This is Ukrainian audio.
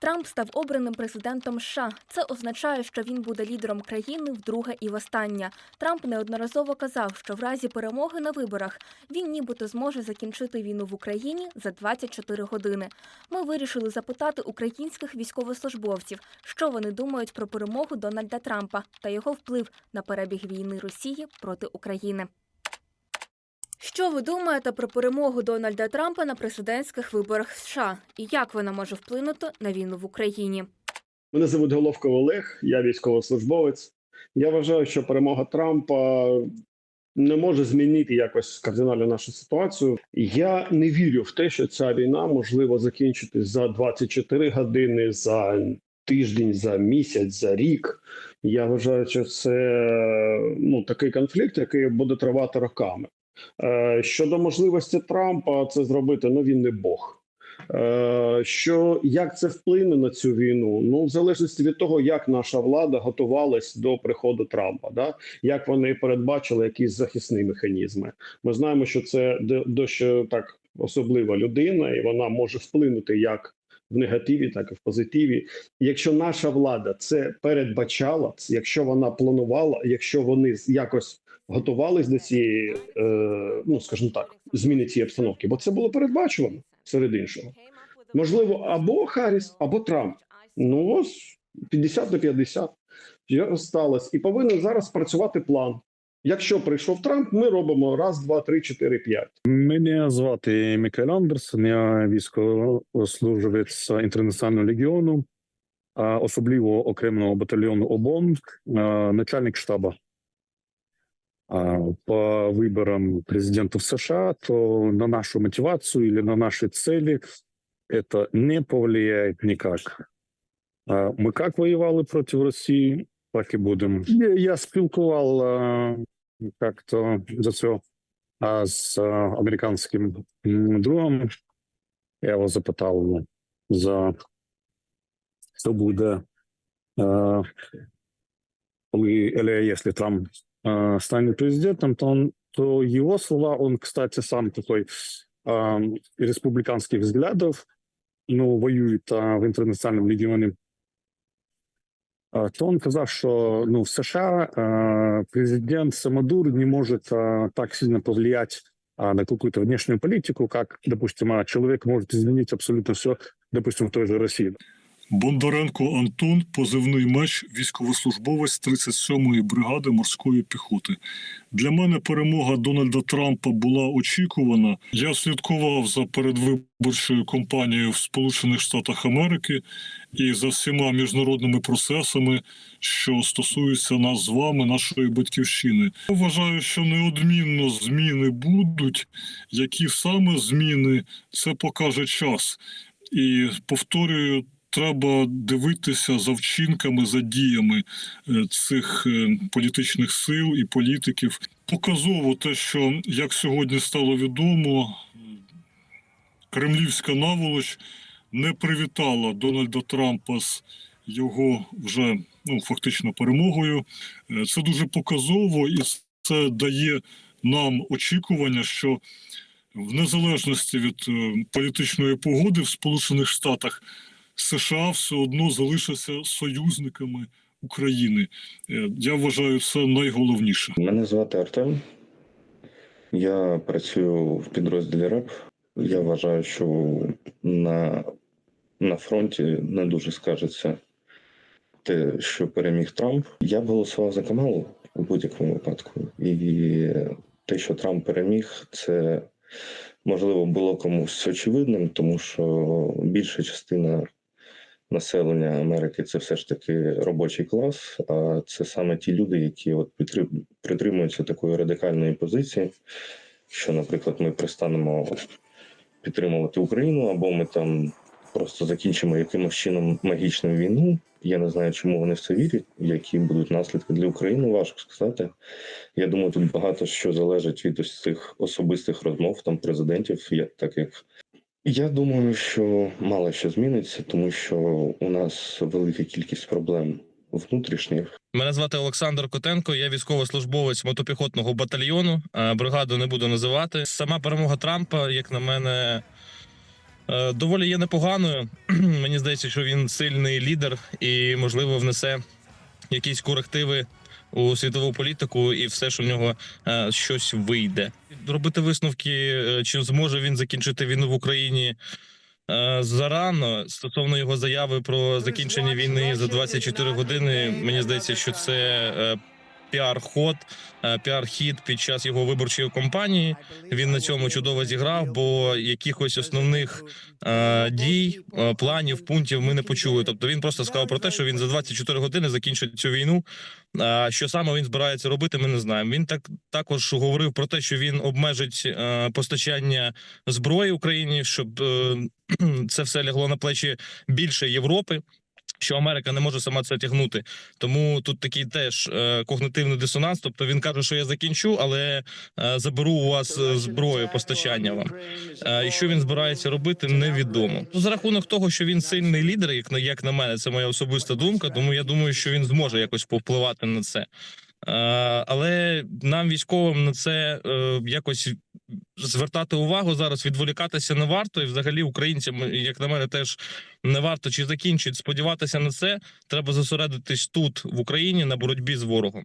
Трамп став обраним президентом США. Це означає, що він буде лідером країни вдруге і востаннє. Трамп неодноразово казав, що в разі перемоги на виборах він нібито зможе закінчити війну в Україні за 24 години. Ми вирішили запитати українських військовослужбовців, що вони думають про перемогу Дональда Трампа та його вплив на перебіг війни Росії проти України. Що ви думаєте про перемогу Дональда Трампа на президентських виборах США і як вона може вплинути на війну в Україні? Мене звуть Головков Олег, я військовослужбовець. Я вважаю, що перемога Трампа не може змінити якось кардинально нашу ситуацію. Я не вірю в те, що ця війна можливо закінчити за 24 години, за тиждень, за місяць, за рік. Я вважаю, що це ну такий конфлікт, який буде тривати роками. Е, Щодо можливості Трампа це зробити, ну він не Бог. Е, Що як це вплине на цю війну? Ну, в залежності від того, як наша влада готувалась до приходу Трампа, да як вони передбачили якісь захисні механізми. Ми знаємо, що це до- дещо так особлива людина, і вона може вплинути як в негативі, так і в позитиві. Якщо наша влада це передбачала, якщо вона планувала, якщо вони якось готувались до цієї, е, ну скажімо так, зміни цієї обстановки, бо це було передбачувано серед іншого. Можливо, або Харріс, або Трамп. Ну ось 50 до 50 Що сталося. І повинен зараз працювати план. Якщо прийшов Трамп, ми робимо раз, два, три, чотири, п'ять. Мене звати Микаель Андерсон, я військовослужбовець Інтернаціонального легіону, особливо окремого батальйону ОБОН, начальник штабу. А, По выборам президентов США, то на нашу мотивацию или на наши цели это не повлияет никак. А, Мы как воевали против Росії, так і будемо. Я, я спілкував а, як-то за це а з а, американським м, другом я його запитав ну, за що буде, е, коли, или якщо Трамп е, стане президентом, то, он, то его слова, он, кстати, сам такой е, республиканских взглядов, ну, воюет а, в інтернаціональному легіоні. А, то он казав, що ну, в США а, президент Самодур не может а, так сильно повлиять а, на какую-то внешнюю политику, как, допустим, а, человек может изменить абсолютно все, допустим, в той же России. Бондаренко Антон, позивний меч, військовослужбовець 37-ї бригади морської піхоти. Для мене перемога Дональда Трампа була очікувана. Я слідкував за передвиборчою кампанією в Сполучених Штатах Америки і за всіма міжнародними процесами, що стосуються нас з вами, нашої батьківщини. Я вважаю, що неодмінно зміни будуть. Які саме зміни, це покаже час. І повторюю, треба дивитися за вчинками, за діями е, цих е, політичних сил і політиків. Показово те, що як сьогодні стало відомо, кремлівська наволоч не привітала Дональда Трампа з його вже ну фактично перемогою. Е, Це дуже показово, і це дає нам очікування, що в незалежності від політичної погоди в Сполучених Штатах США все одно залишаться союзниками України. Е, Я вважаю, це найголовніше. Мене звати Артем. Я працюю в підрозділі РЕП. Я вважаю, що на, на фронті не дуже скажеться те, що переміг Трамп. Я б голосував за Камалу у будь-якому випадку. І те, що Трамп переміг, це можливо було комусь очевидним, тому що більша частина населення Америки це все ж таки робочий клас. А це саме ті люди, які от притримуються такої радикальної позиції, що, наприклад, ми перестанемо підтримувати Україну, або ми там просто закінчимо якимось чином магічну війну. Я не знаю, чому вони в це вірять, які будуть наслідки для України, важко сказати. Я думаю, тут багато що залежить від ось цих особистих розмов там президентів, я, так як я думаю, що мало що зміниться, тому що у нас велика кількість проблем внутрішніх. Мене звати Олександр Котенко. Я військовослужбовець мотопіхотного батальйону. Е, Бригаду не буду називати. Сама перемога Трампа, як на мене, е, доволі є непоганою. Мені здається, що він сильний лідер і, можливо, внесе якісь корективи у світову політику, і все, що в нього е, щось вийде. Робити висновки, е, чи зможе він закінчити війну в Україні. е, Зарано стосовно його заяви про закінчення війни за 24 години. Мені здається, що це піар-ход, е, піар-хід під час його виборчої кампанії. Він на цьому чудово зіграв, бо якихось основних е, дій, е, планів, пунктів ми не почули. Тобто він просто сказав про те, що він за 24 години закінчить цю війну. А що саме він збирається робити, ми не знаємо. Він так також говорив про те, що він обмежить постачання зброї Україні, щоб це все лягло на плечі більше Європи. Що Америка не може сама це тягнути, тому тут такий теж е, когнитивний дисонанс. Тобто він каже, що я закінчу, але е, заберу у вас е, зброю постачання вам. І що він збирається робити, невідомо. Ну, за рахунок того, що він сильний лідер, як на як на мене, це моя особиста думка. Тому я думаю, що він зможе якось повпливати на це. Але нам, військовим, на це якось звертати увагу зараз, відволікатися не варто, і взагалі українцям, як на мене, теж не варто чи закінчить сподіватися на це. Треба зосередитись тут в Україні на боротьбі з ворогом.